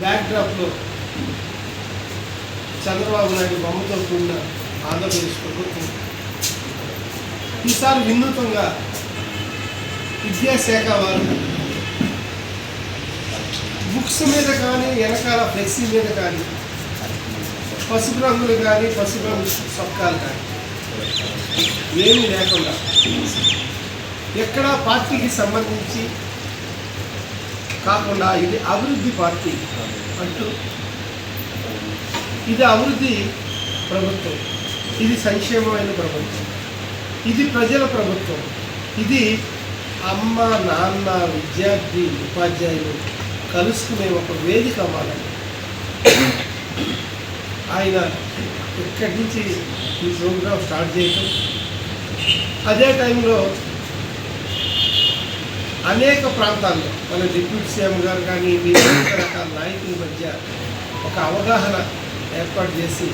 బ్యాక్డ్రాప్లో చంద్రబాబు నాయుడు బొమ్మతో కూడిన ఆంధ్రప్రదేశ్ ప్రభుత్వం. ఈసారి వినూతంగా విద్యాశాఖ వారు బుక్స్ మీద కానీ వెనకాల ఫ్లెక్సీ మీద కానీ పసుపు రంగులు కానీ పసుపు రంగు సొక్కాలు కానీ ఏమీ లేకుండా ఎక్కడ పార్టీకి సంబంధించి కాకుండా ఇది అభివృద్ధి పార్టీ అంటూ ఇది అభివృద్ధి ప్రభుత్వం. ఇది సంక్షేమమైన ప్రభుత్వం. ఇది ప్రజల ప్రభుత్వం. ఇది అమ్మ నాన్న విద్యార్థి ఉపాధ్యాయులు కలుసుకునే ఒక వేదిక అవ్వాలని ఆయన ఇక్కడి నుంచి ఈ ప్రోగ్రాం స్టార్ట్ చేయటం. అదే టైంలో అనేక ప్రాంతాల్లో మన డిప్యూటీ సీఎం గారు కానీ వివిధ రకాల నాయకుల మధ్య ఒక అవగాహన ఏర్పాటు చేసి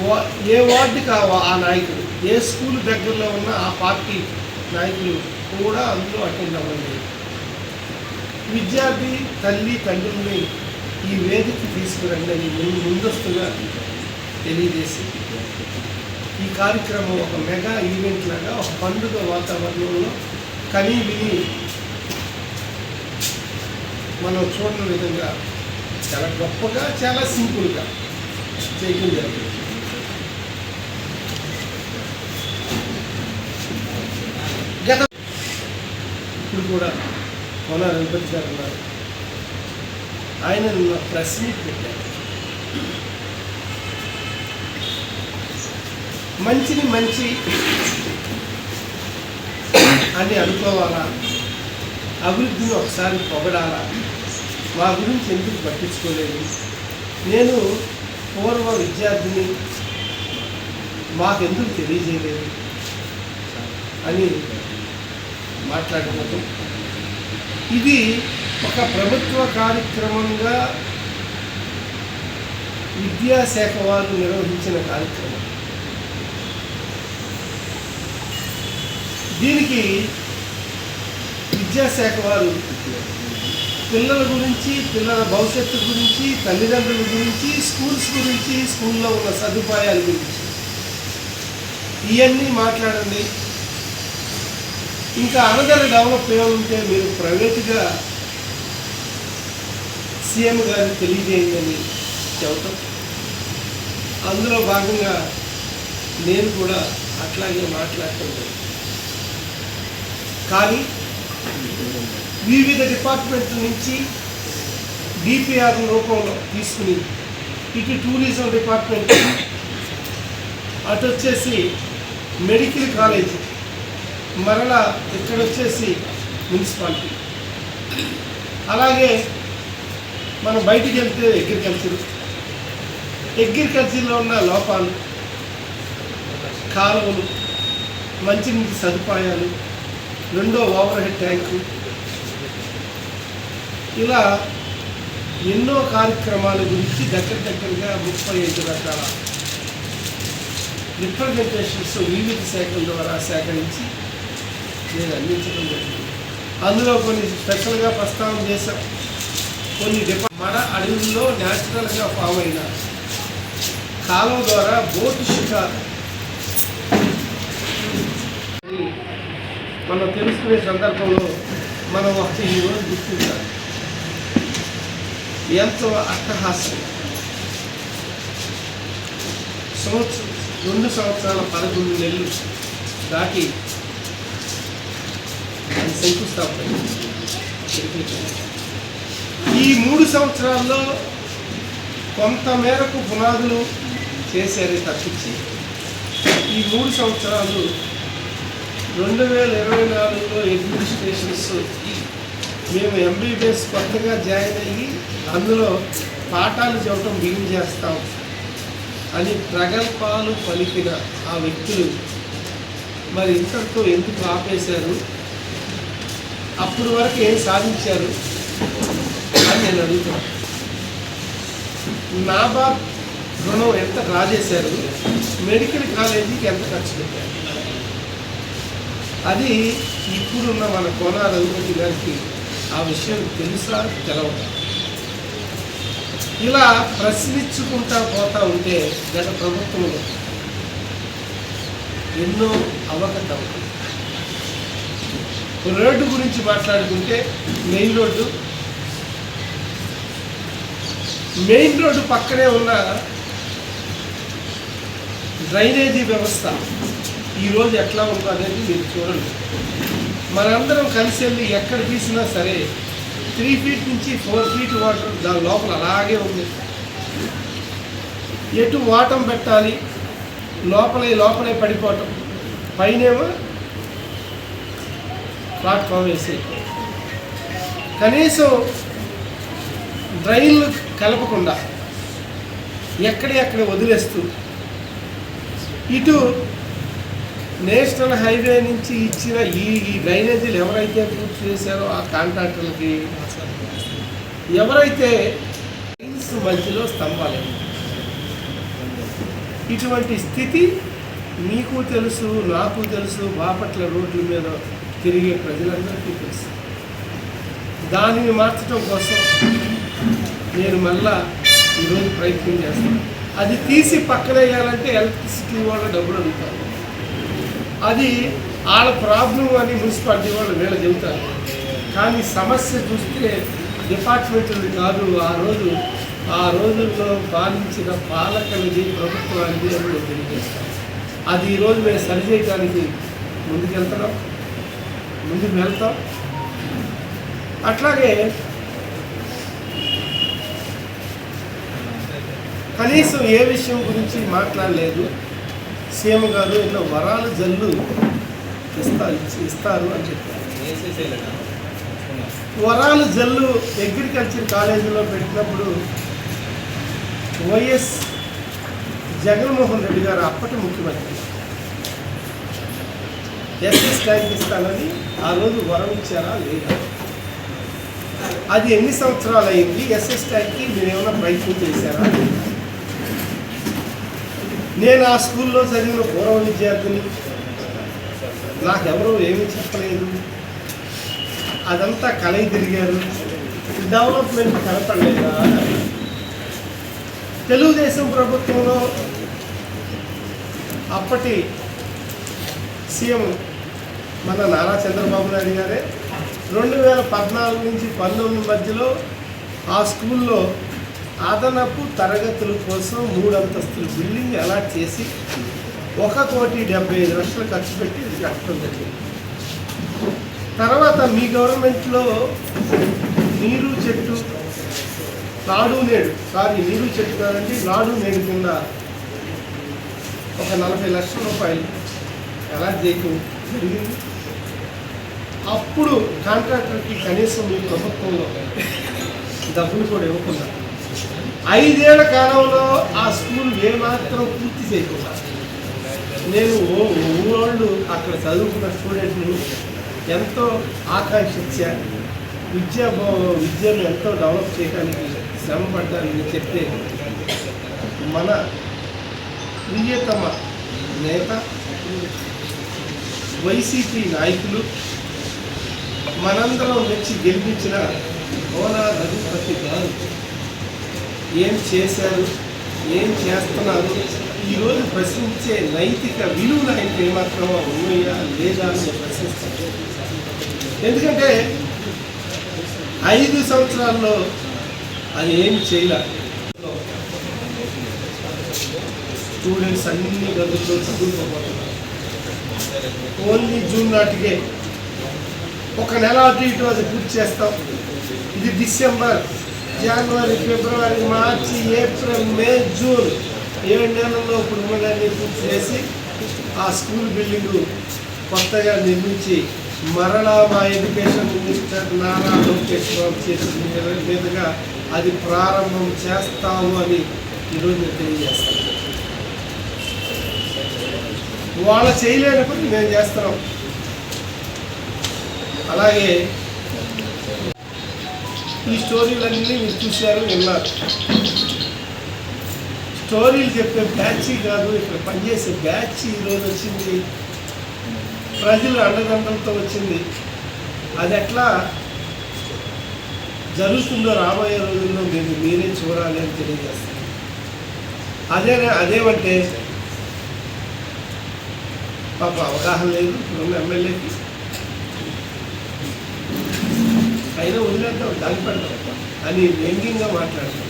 వా- ఏ వార్డుకి ఆ ఆ నాయకుడు ఏ స్కూల్ దగ్గరలో ఉన్న ఆ పార్టీ నాయకులు కూడా అందులో అటెండ్ అవ్వండి విద్యార్థి తల్లి తండ్రుల్ని ఈ వేదిక తీసుకురండి అని ముందస్తుగా తెలియజేసి ఈ కార్యక్రమం ఒక మెగా ఈవెంట్ లాగా ఒక పండుగ వాతావరణంలో కనీ విని మనం చూడని విధంగా చాలా గొప్పగా చాలా సింపుల్గా చేయడం జరిగింది గత ఇప్పుడు కూడా కోన రఘుపతి గారు ఉన్నారు. ఆయన ప్రెస్ మీట్ పెట్టారు. మంచిని మంచి అని అనుకోవాలా? అభివృద్ధిని ఒకసారి పొగడాలా? మా గురించి ఎందుకు పట్టించుకోలేదు? నేను పూర్వ విద్యార్థిని. మాకెందుకు తెలియజేయలేదు? అని మాట్లాడిపోతాం ఇది ఒక ప్రభుత్వ కార్యక్రమంగా విద్యాశాఖ వారు నిర్వహించిన కార్యక్రమం. దీనికి విద్యాశాఖ వారు పిల్లల గురించి పిల్లల భవిష్యత్తు గురించి తల్లిదండ్రుల గురించి స్కూల్స్ గురించి స్కూల్లో ఉన్న సదుపాయాల గురించి. ఇవన్నీ మాట్లాడండి. ఇంకా అనదర్ డెవలప్ ఏముంటే మీరు ప్రైవేటుగా సీఎం గారికి తెలియజేయండి అని చెబుతాం. అందులో భాగంగా నేను కూడా అట్లాగే మాట్లాడుతుంటాను. కానీ వివిధ డిపార్ట్మెంట్ల నుంచి డిపిఆర్ రూపంలో తీసుకుని ఇటు టూరిజం డిపార్ట్మెంట్. అటు వచ్చేసి మెడికల్ కాలేజ్. మరలా ఇక్కడ వచ్చేసి మున్సిపాలిటీ. అలాగే మనం బయటికి వెళ్తే అగ్రికల్చర్ అగ్రికల్చర్లో ఉన్న లోపాలు కాలువలు మంచినీటి సదుపాయాలు రెండో ఓవర్ హెడ్ ట్యాంకు ఇలా ఎన్నో కార్యక్రమాల గురించి దగ్గర దగ్గరగా ముప్పై ఐదు రకాల రిప్రజెంటేషన్స్ వివిధ శాఖల ద్వారా సేకరించి నేను అందించడం జరిగింది. అందులో కొన్ని స్పెషల్గా ప్రస్తావన చేశాం. కొన్ని మన మడ అడవుల్లో న్యాచురల్గా ఫామ్ అయిన కాలం ద్వారా బోటు షికారు. మనం తెలుసుకునే సందర్భంలో మనం ఒకటి ఈరోజు గుర్తించాలి. ఎంతో అట్టహాస్యం సంవత్సరం రెండు సంవత్సరాల పదకొండు నెలలు దాటి శంకుస్థాపన. ఈ మూడు సంవత్సరాల్లో కొంతమేరకు పునాదులు చేశారే తప్పించి ఈ మూడు సంవత్సరాలు రెండు వేల ఇరవై నాలుగులో అడ్మినిస్ట్రేషన్స్ మేము ఎంబీబీఎస్ కొత్తగా జాయిన్ అయ్యి అందులో పాఠాలు చెప్పడం బిగిన్ చేస్తాం అని ప్రగల్భాలు పలికిన ఆ వ్యక్తులు మరి ఇంతటితో ఎందుకు ఆపేశారు? అప్పుడు వరకు ఏం సాధించారు? అని నేను అడుగుతున్నాను నాబాబ్ రుణం ఎంత రాజేశారు? మెడికల్ కాలేజీకి ఎంత ఖర్చు పెట్టారు? అది ఇప్పుడున్న మన కోనా రఘుపతి గారికి ఆ విషయం తెలుసా? తెలవదా? ఇలా ప్రశ్నించుకుంటా పోతా ఉంటే గత ప్రభుత్వంలో ఎన్నో అవకతవకలు. రోడ్డు గురించి మాట్లాడుకుంటే మెయిన్ రోడ్డు మెయిన్ రోడ్డు పక్కనే ఉన్న డ్రైనేజీ వ్యవస్థ ఈరోజు ఎట్లా ఉందో అనేది మీరు చూడండి. మనందరం కలిసి వెళ్ళి ఎక్కడ తీసినా సరే త్రీ ఫీట్ నుంచి ఫోర్ ఫీట్ వాటర్ దాని లోపల అలాగే ఉంది. ఎటు వాటం పెట్టాలి? లోపలే లోపలే పడిపోవటం. పైనేమో ప్లాట్ఫామ్ వేసి. కనీసం డ్రైన్లు కలపకుండా ఎక్కడెక్కడ వదిలేస్తూ ఇటు నేషనల్ హైవే నుంచి ఇచ్చిన ఈ ఈ డ్రైనేజీలు ఎవరైతే పూర్తి చేశారో ఆ కాంట్రాక్టర్లకి ఎవరైతే డ్రైన్స్ మధ్యలో స్తంభాలు ఇటువంటి స్థితి మీకు తెలుసు నాకు తెలుసు బాపట్ల రోడ్ల మీద తిరిగే ప్రజలందరికీ తెలుసు. దానిని మార్చడం కోసం నేను మళ్ళా ఈరోజు ప్రయత్నం చేస్తాను. అది తీసి పక్కన వేయాలంటే ఎలక్ట్రిసిటీ వాళ్ళ డబ్బులు అడుగుతారు. అది వాళ్ళ ప్రాబ్లం అని మున్సిపాలిటీ వాళ్ళు వీళ్ళు చెబుతారు. కానీ సమస్య చూస్తే డిపార్ట్మెంట్లు కాదు ఆ రోజు ఆ రోజుల్లో పాలించిన పాలకలది ప్రభుత్వానికి ఎప్పుడు నేను అది ఈరోజు మేము సరిచేయడానికి ముందుకెళ్తున్నాం ముందుకు వెళ్తాం. అట్లాగే కనీసం ఏ విషయం గురించి మాట్లాడలేదు. సీఎం గారు ఇట్లా వరాలు జల్లు ఇస్తారు ఇస్తారు అని చెప్పారు. వరాలు జల్లు అగ్రికల్చర్ కాలేజీలో పెట్టినప్పుడు వైఎస్ జగన్మోహన్ రెడ్డి గారు అప్పటి ముఖ్యమంత్రి. ఎస్ఎస్ ట్యాంక్ ఇస్తానని ఆ రోజు వరం ఇచ్చారా లేదా? అది ఎన్ని సంవత్సరాలు అయింది ఎస్ఎస్ ట్యాంక్కి మీరు ఏమైనా ప్రయత్నం చేశారా లేదా? నేను ఆ స్కూల్లో చదివిన పూర్వ విద్యార్థిని. నాకెవరూ ఏమీ చెప్పలేదు. అదంతా కలయి తిరిగారు. డెవలప్మెంట్ కనపడలేదా? తెలుగుదేశం ప్రభుత్వంలో అప్పటి సీఎం మన నారా చంద్రబాబు నాయుడు గారే. రెండు వేల పద్నాలుగు నుంచి పంతొమ్మిది మధ్యలో ఆ స్కూల్లో అదనపు తరగతుల కోసం మూడు అంతస్తుల బిల్డింగ్ అలాట్ చేసి ఒక కోటి డెబ్బై ఐదు లక్షలు ఖర్చు పెట్టి ఇది కట్టడం జరిగింది. తర్వాత మీ గవర్నమెంట్లో నీరు చెట్టు నాడు నేడు. సారీ నీరు చెట్టు కాదండి నాడు నేడు కింద ఒక నలభై లక్షల రూపాయలు ఎలా చేయటం జరిగింది. అప్పుడు కాంట్రాక్టర్కి కనీసం మీ ప్రభుత్వంలో డబ్బులు కూడా ఇవ్వకుండా ఐదేళ్ళ కాలంలో ఆ స్కూల్ ఏమాత్రం పూర్తి చేయకుండా నేను ఓ ఊరోళ్ళు అక్కడ చదువుకున్న స్టూడెంట్ని ఎంతో ఆకాంక్షించా విద్యా భవ- విద్యను ఎంతో డెవలప్ చేయడానికి శ్రమ పడ్డానని చెప్తే మన ప్రియతమ నేత వైసీపీ నాయకులు మనందరం మెచ్చి గెలిపించిన హోనా రఘుపతి గారు. ఏం చేశారు? ఏం చేస్తున్నారు? ఈరోజు ప్రశ్నించే నైతిక విలువలు ఆయనకి ఏమాత్రం ఉన్నాయా లేదా అని నేను ప్రశ్నిస్తాను ఎందుకంటే ఐదు సంవత్సరాల్లో అది ఏం చేయలే. స్టూడెంట్స్ అన్ని గదుల్లో చదువుకోబోతున్నారు ఓన్లీ జూన్ నాటికే ఒక నెల అటు ఇటు అది పూర్తి చేస్తాం. ఇది డిసెంబర్. జనవరి ఫిబ్రవరి మార్చి ఏప్రిల్ మే జూన్ ఏడు నెలల్లో ఇప్పుడు పూర్తి చేసి ఆ స్కూల్ బిల్డింగ్ కొత్తగా నిర్మించి మరలా మా ఎడ్యుకేషన్ మినిస్టర్ నారా లోకేష్ బాబు చేసిన మీదుగా అది ప్రారంభం చేస్తాము అని ఈరోజు నేను తెలియజేస్తాను. వాళ్ళు చేయలేనప్పుడు మేము చేస్తున్నాం. అలాగే ఈ స్టోరీలన్నీ మీరు చూశారు విన్నారు స్టోరీలు చెప్పే బ్యాచ్ కాదు ఇక్కడ పనిచేసే బ్యాచ్ ఈరోజు వచ్చింది. ప్రజలు అండదండలతో వచ్చింది. అది ఎట్లా జరుగుతుందో రాబోయే రోజుల్లో మీరు మీరే చూడాలి అని తెలియజేస్తాను. అదే అదేమంటే పాప అవగాహన లేదు ఎమ్మెల్యేకి. అయినా వదిలేద్దాం దానిపడతాం అని వ్యంగ్యంగా మాట్లాడతాం.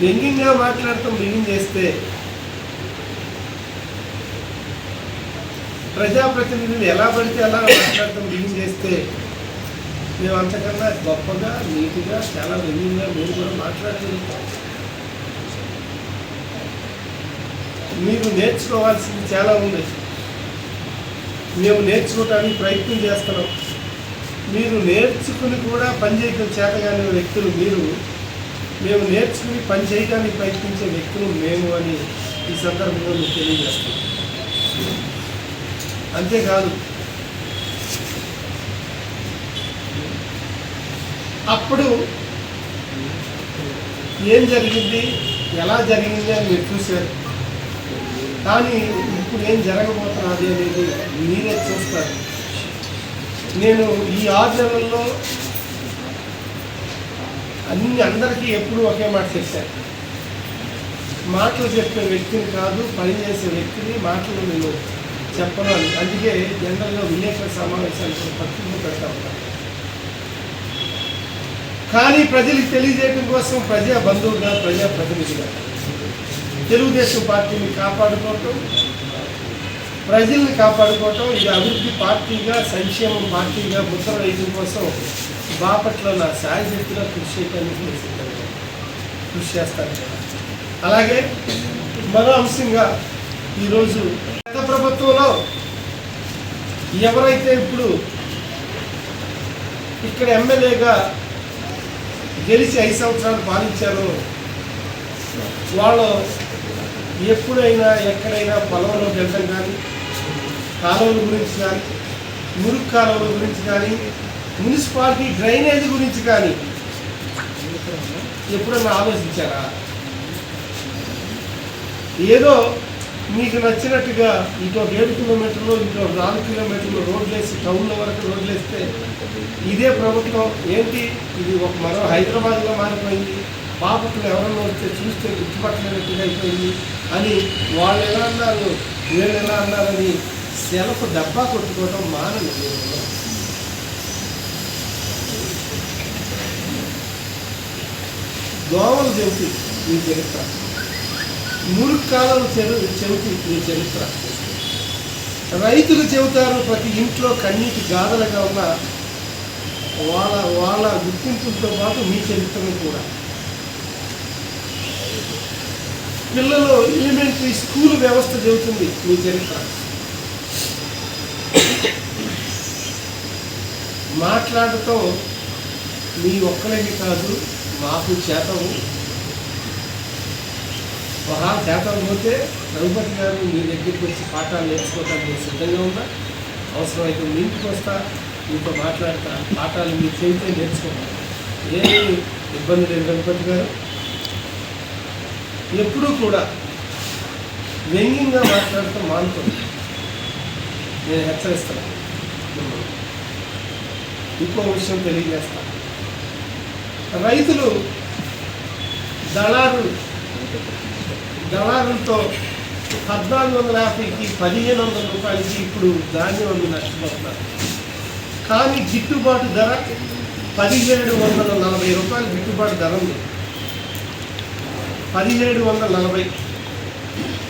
వ్యంగ్యంగా మాట్లాడటం బిగిన్ చేస్తే ప్రజాప్రతినిధులు ఎలా పడితే అలా మాట్లాడటం బిగిన్ చేస్తే మేము అంతకన్నా గొప్పగా నీట్గా చాలా వ్యంగ్యంగా మేము కూడా మాట్లాడగలుగుతాం. మీరు నేర్చుకోవాల్సింది చాలా ఉంది. మేము నేర్చుకోవటానికి ప్రయత్నం చేస్తున్నాం. మీరు నేర్చుకుని కూడా పని చేయడం చేతగాని వ్యక్తులు మీరు. మేము నేర్చుకుని పని చేయడానికి ప్రయత్నించే వ్యక్తులు మేము అని ఈ సందర్భంలో మీకు తెలియజేస్తాం అంతేకాదు అప్పుడు ఏం జరిగింది? ఎలా జరిగింది అని మీరు చూశారు. కానీ ఇప్పుడు ఏం జరగబోతున్నది అనేది మీరే చూస్తారు నేను ఈ ఆరు నెలల్లో అన్ని అందరికీ ఎప్పుడూ ఒకే మాట చెప్పాను. మాటలు చెప్పే వ్యక్తిని కాదు పనిచేసే వ్యక్తిని మాటలు నేను చెప్పను అందుకే జనరల్గా విలేకరుల సమావేశాలు కూడా పత్రికలు పెడతా ఉంటాను కానీ ప్రజలకు తెలియజేయడం కోసం ప్రజా బంధువుగా ప్రజా ప్రతినిధిగా తెలుగుదేశం పార్టీని కాపాడుకోవటం ప్రజల్ని కాపాడుకోవటం ఇది అభివృద్ధి పార్టీగా సంక్షేమం పార్టీగా ముద్ర వేయడం కోసం బాపట్లో నా సాయశక్తిగా కృషి చేయడానికి సిద్ధంగా కృషి చేస్తాను అలాగే మరో అంశంగా ఈరోజు గత ప్రభుత్వంలో ఎవరైతే ఇప్పుడు ఇక్కడ ఎమ్మెల్యేగా గెలిచి ఐదు సంవత్సరాలు పాలించారో వాళ్ళు ఎప్పుడైనా ఎక్కడైనా పొలంలో వెళ్ళడం కానీ కాలువల గురించి కానీ మురుగు కాలువల గురించి కానీ మున్సిపాలిటీ డ్రైనేజ్ గురించి కానీ ఎప్పుడన్నా ఆలోచించారా? ఏదో మీకు నచ్చినట్టుగా ఇటు ఒక ఏడు కిలోమీటర్లు ఇటు ఒక నాలుగు కిలోమీటర్లు రోడ్లు వేసి టౌన్ల వరకు రోడ్లు వేస్తే ఇదే ప్రభుత్వం ఏంటి? ఇది ఒక మరో హైదరాబాద్గా మారిపోయింది. బాపట్లు ఎవరన్నా వస్తే చూస్తే గుర్తుపట్టలేనట్టుగా అయిపోయింది అని వాళ్ళు ఎలా అన్నారు వీళ్ళు ఎలా అన్నారని సెలవు డబ్బా కొట్టుకోవడం మానండి దోమలు చెబుతాయి నీ చరిత్ర. మురుక్కాలను చెరు చెబుతాయి మీ చరిత్ర. రైతులు చెబుతారు ప్రతి ఇంట్లో కన్నీటి గాథలుగా ఉన్న వాళ్ళ వాళ్ళ గుర్తింపులతో పాటు మీ చరిత్రను కూడా. పిల్లలు ఎలిమెంటరీ స్కూల్ వ్యవస్థ చెబుతుంది మీ చరిత్ర. మాట్లాడటం మీ ఒక్కరికి కాదు మాకు చేతము. మహా చేతం పోతే రఘుపతి గారు మీ దగ్గరికి వచ్చి పాఠాలు నేర్చుకోవటానికి నేను సిద్ధంగా ఉన్నా. అవసరమైతే మీ ఇంటికి వస్తా మీతో మాట్లాడతా పాఠాలు మీరు చెబితే నేర్చుకుంటాను ఏమీ ఇబ్బంది లేదు రఘుపతి గారు. ఎప్పుడూ కూడా వ్యంగ్యంగా మాట్లాడటం మానుతుంది నేను హెచ్చరిస్తాను. ఇంకో విషయం తెలియజేస్తాను రైతులు దళారు దళారులతో పద్నాలుగు వందల యాభైకి పదిహేను వందల రూపాయలకి ఇప్పుడు ధాన్యం అమ్మి నష్టపోతున్నారు. కానీ గిట్టుబాటు ధర పదిహేడు వందల నలభై రూపాయలు గిట్టుబాటు ధర ఉంది. పదిహేడు వందల నలభై.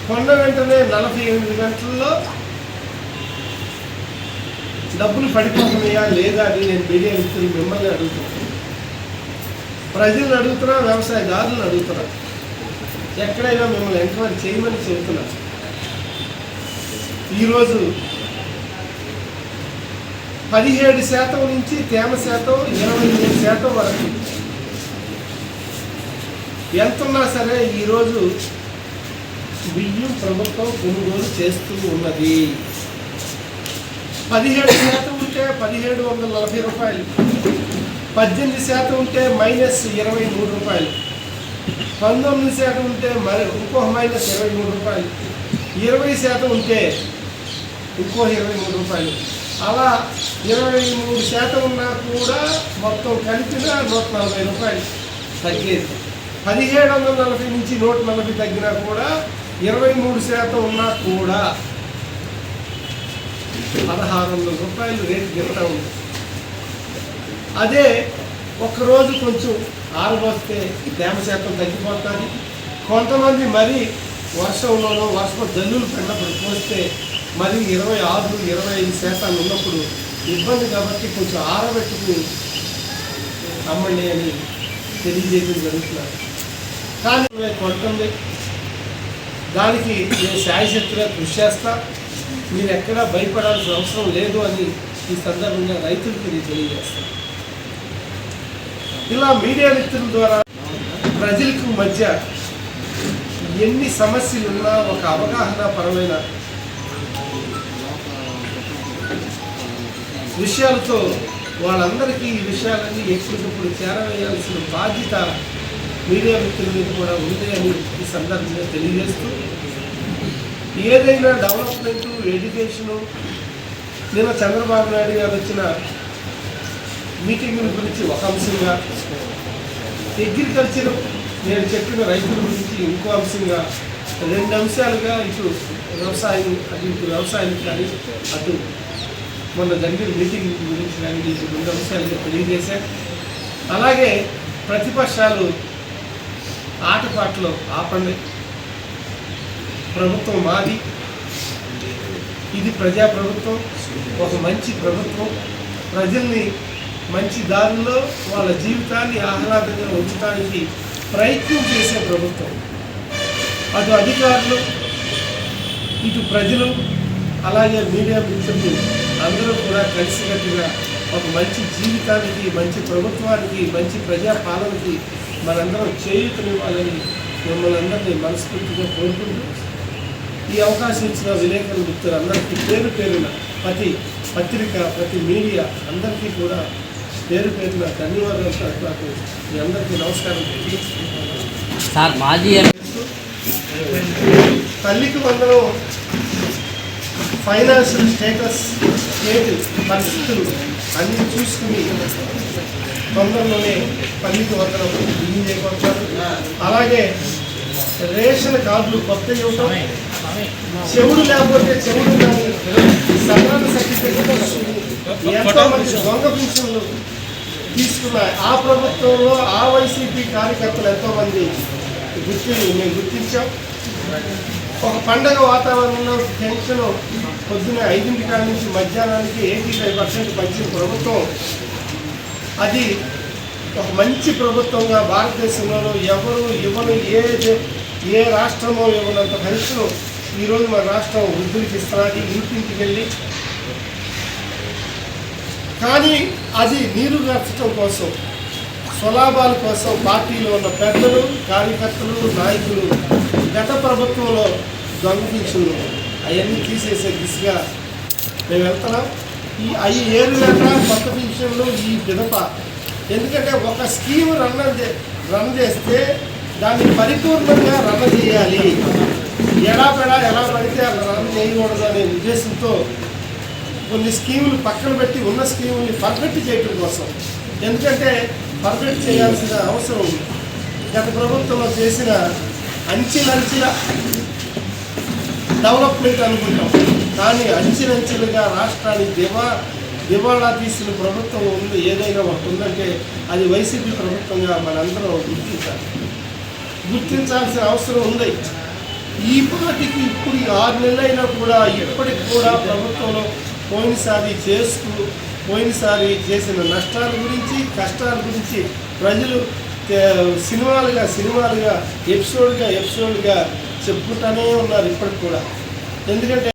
కొండ వెంటనే నలభై ఎనిమిది గంటల్లో డబ్బులు పడిపోతున్నాయా లేదా అని నేను మీడియా మిమ్మల్ని అడుగుతున్నాను. ప్రజలను అడుగుతున్నా వ్యవసాయదారులను అడుగుతున్నా. ఎక్కడైనా మిమ్మల్ని ఎంక్వైరీ చేయమని చెబుతున్నా ఈరోజు పదిహేడు శాతం నుంచి తేమ శాతం ఇరవై మూడు శాతం వరకు ఎంతున్నా సరే ఈరోజు బియ్యం ప్రభుత్వం కొనుగోలు చేస్తూ ఉన్నది. పదిహేడు శాతం ఉంటే పదిహేడు వందల నలభై రూపాయలు. పద్దెనిమిది శాతం ఉంటే మైనస్ ఇరవై మూడు రూపాయలు. పంతొమ్మిది శాతం ఉంటే మరి ఇంకో మైనస్ ఇరవై మూడు రూపాయలు. ఇరవై శాతం ఉంటే ఇంకో ఇరవై మూడు రూపాయలు. అలా ఇరవై మూడు శాతం ఉన్నా కూడా మొత్తం కలిపిన నూట నలభై రూపాయలు తగ్గేది పదిహేడు వందల నలభై నుంచి నూట నలభై తగ్గినా కూడా ఇరవై మూడు శాతం ఉన్నా కూడా పదహారు వందల రూపాయలు రేటు గిరతా ఉంది. అదే ఒక్కరోజు కొంచెం ఆరబోస్తే తేమ శాతం తగ్గిపోతుంది. కొంతమంది మరి వర్షంలోనో వర్షం జల్లులు పడినప్పుడు పోస్తే మరి ఇరవై ఆరు ఇరవై ఐదు శాతాలు ఉన్నప్పుడు ఇబ్బంది కాబట్టి కొంచెం ఆరబెట్టుకుని అమ్మండి అని తెలియజేయడం జరుగుతున్నారు కానీ మేము కొంటుంది దానికి నేను శాయశక్తిగా కృషి చేస్తా. మీరు ఎక్కడా భయపడాల్సిన అవసరం లేదు అని ఈ సందర్భంగా రైతులకు నేను తెలియజేస్తాను. ఇలా మీడియా వ్యక్తుల ద్వారా ప్రజలకు మధ్య ఎన్ని సమస్యలు ఉన్నా ఒక అవగాహన పరమైన విషయాలతో వాళ్ళందరికీ ఈ విషయాలన్నీ ఎప్పటికప్పుడు చేరవేయాల్సిన బాధ్యత మీడియా మిత్రుల కూడా ఉంది అని ఈ సందర్భంగా తెలియజేస్తూ ఏదైనా డెవలప్మెంట్ ఎడ్యుకేషను నిన్న చంద్రబాబు నాయుడు గారు వచ్చిన మీటింగుల గురించి ఒక అంశంగా అగ్రికల్చర్ నేను చెప్పిన రైతుల గురించి ఇంకో అంశంగా రెండు అంశాలుగా ఇటు వ్యవసాయం అటు ఇటు వ్యవసాయం కానీ అటు మొన్న జరిగిన మీటింగ్ గురించి కానీ రెండు అంశాలుగా తెలియజేశాను అలాగే ప్రతిపక్షాలు ఆటపాటలు ఆపండి. ప్రభుత్వం మాది. ఇది ప్రజా ప్రభుత్వం ఒక మంచి ప్రభుత్వం. ప్రజల్ని మంచి దారిలో వాళ్ళ జీవితాన్ని ఆహ్లాదంగా ఉంచడానికి ప్రయత్నం చేసే ప్రభుత్వం. అటు అధికారులు ఇటు ప్రజలు అలాగే మీడియా మిత్రులు అందరూ కూడా కలిసికట్టుగా ఒక మంచి జీవితానికి మంచి ప్రభుత్వానికి మంచి ప్రజా పాలనకి మనందరం చేయూతనివ్వాలని మిమ్మల్ని అందరినీ మనస్ఫూర్తిగా కోరుకుంటూ ఈ అవకాశం ఇచ్చిన విలేకరుల మిత్రులందరికీ పేరు పేరున ప్రతి పత్రిక ప్రతి మీడియా అందరికీ కూడా పేరు పేరున ధన్యవాదాలు నాకు మీ అందరికీ నమస్కారం. సార్ మాజీ తల్లికి వందనం ఫైనాన్షియల్ స్టేటస్ స్టేట్ పరిస్థితులు అన్నీ చూసుకుని తొందరలోనే వందనం రిలీజ్ అయిపోతారు అలాగే రేషన్ కార్డులు కొత్త ఇవ్వటం చెవుడు లేకపోతే చెవుడు కానీ సదరణ సర్టిఫికెట్ దొంగ పింఛన్లు తీసుకున్నాయి. ఆ ప్రభుత్వంలో ఆ వైసీపీ కార్యకర్తలు ఎంతో మంది గుర్తి మేము గుర్తించాం. ఒక పండగ వాతావరణంలో టెన్షన్ పొద్దున ఐదింటి కాడ నుంచి మధ్యాహ్నానికి ఎయిటీ ఫైవ్ పర్సెంట్ పంచిన ప్రభుత్వం అది ఒక మంచి ప్రభుత్వంగా భారతదేశంలో ఎవరు ఇవ్వను ఏ ఏ రాష్ట్రమో ఇవ్వనంత పెన్షన్ ఈరోజు మన రాష్ట్రం వృద్ధులకి ఇస్తున్నది ఇంటింటికి వెళ్ళి. కానీ అది నీరు గర్చడం కోసం స్వలాభాల కోసం పార్టీలో ఉన్న పెద్దలు కార్యకర్తలు నాయకులు గత ప్రభుత్వంలో దొంగ అవన్నీ తీసేసే దిశగా మేము వెళ్తున్నాం. ఈ అవి ఏరు లేక కొత్త విషయంలో ఈ పిదప ఎందుకంటే ఒక స్కీమ్ రన్ రన్ చేస్తే దాన్ని పరిపూర్ణంగా రన్ చేయాలి. ఎలా పెడా ఎలా పడితే అలా రన్ చేయకూడదు అనే ఉద్దేశంతో కొన్ని స్కీములు పక్కన పెట్టి ఉన్న స్కీముల్ని పర్ఫెక్ట్ చేయడం కోసం. ఎందుకంటే పర్ఫెక్ట్ చేయాల్సిన అవసరం గత ప్రభుత్వంలో చేసిన అంచెలంచెల డెవలప్మెంట్ అనుకుంటాం. కానీ అంచెలంచెలుగా రాష్ట్రాన్ని దివా దివాళా తీసిన ప్రభుత్వం ఉంది ఏదైనా ఒకటి ఉందంటే అది వైసీపీ ప్రభుత్వంగా మనందరం గుర్తించాలి. గుర్తించాల్సిన అవసరం ఉంది. ఈ పార్టీకి ఇప్పుడు ఆరు నెలలైనా కూడా ఇప్పటికి కూడా ప్రభుత్వంలో పోయినసారి చేస్తూ పోయినసారి చేసిన నష్టాల గురించి కష్టాల గురించి ప్రజలు సినిమాలుగా సినిమాలుగా ఎపిసోడ్గా ఎపిసోడ్గా చెప్పుకుంటూనే ఉన్నారు ఇప్పటికి కూడా. ఎందుకంటే